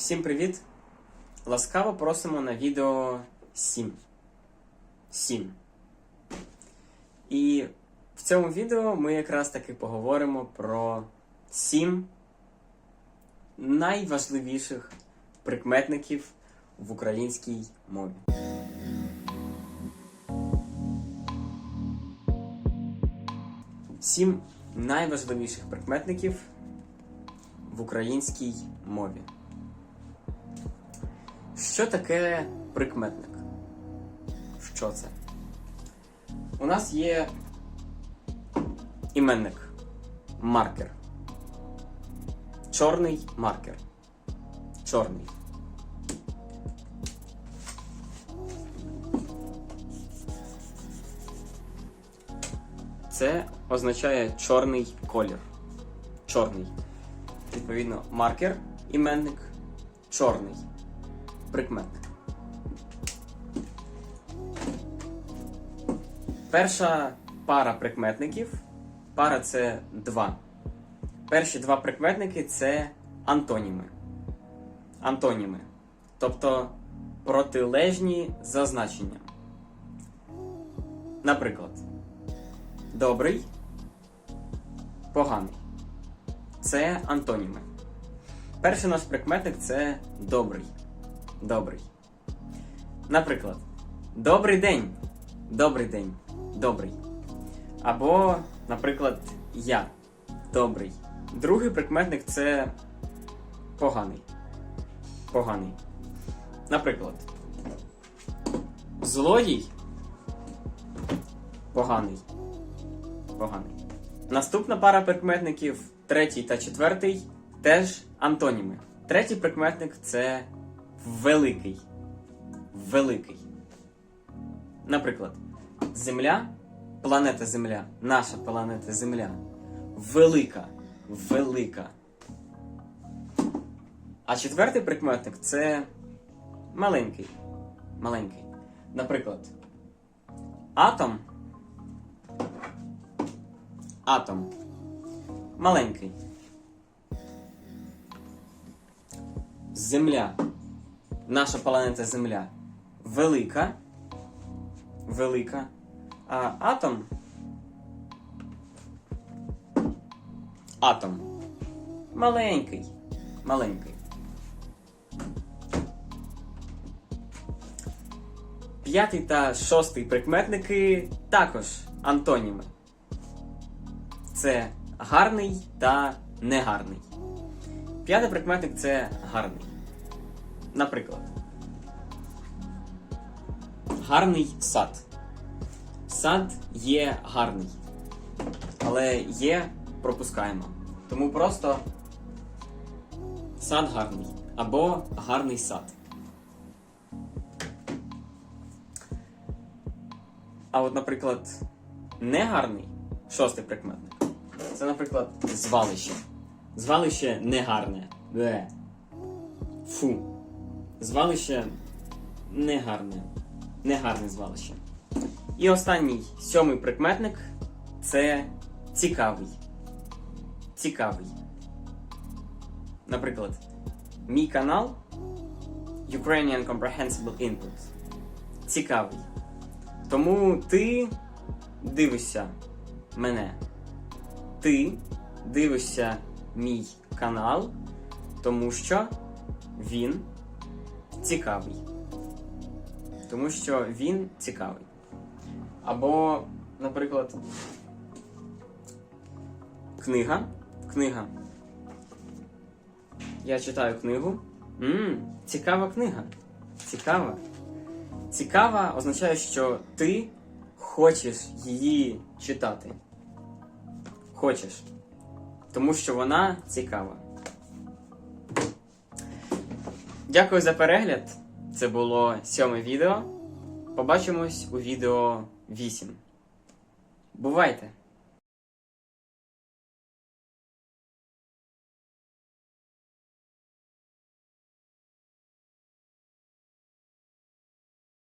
Всім привіт! Ласкаво просимо на відео 7. 7. І в цьому відео ми якраз таки поговоримо про 7 найважливіших прикметників в українській мові. Сім найважливіших прикметників в українській мові. Що таке прикметник? Що це? У нас є іменник, маркер. Чорний маркер. Чорний. Це означає чорний колір. Чорний. Відповідно, маркер, іменник, чорний прикметник. Перша пара прикметників. Пара це два. Перші два прикметники це антоніми. Антоніми. Тобто протилежні за значенням. Наприклад, добрий, поганий. Це антоніми. Перший наш прикметник це добрий. Добрий. Наприклад, добрий день. Добрий день. Добрий. Або, наприклад, я. Добрий. Другий прикметник це поганий. Поганий. Наприклад, злодій. Поганий. Поганий. Наступна пара прикметників, третій та четвертий, теж антоніми. Третій прикметник це великий. Великий. Наприклад, Земля, планета Земля, наша планета Земля. Велика. Велика. А четвертий прикметник це маленький. Маленький. Наприклад, атом. Атом. Маленький. Земля. Наша планета Земля. Велика. Велика. А атом. Атом. Маленький. Маленький. П'ятий та шостий прикметники також антоніми. Це гарний та негарний. П'ятий прикметник це гарний. Наприклад, гарний сад. Сад є гарний. Але є пропускаємо. Тому просто сад гарний. Або гарний сад. А от, наприклад, негарний шостий прикметник. Це, наприклад, звалище. Звалище негарне. Бе. Фу. Звалище негарне. Негарне звалище. І останній сьомий прикметник це цікавий. Цікавий. Наприклад, мій канал Ukrainian Comprehensible Input. Цікавий. Тому ти дивишся мене. Ти дивишся мій канал, тому що він цікавий. Тому що він цікавий. Або, наприклад, книга. Книга. Я читаю книгу. Ммм, цікава книга. Цікава. Цікава означає, що ти хочеш її читати. Хочеш. Тому що вона цікава. Дякую за перегляд. Це було сьоме відео. Побачимось у відео 8. Бувайте!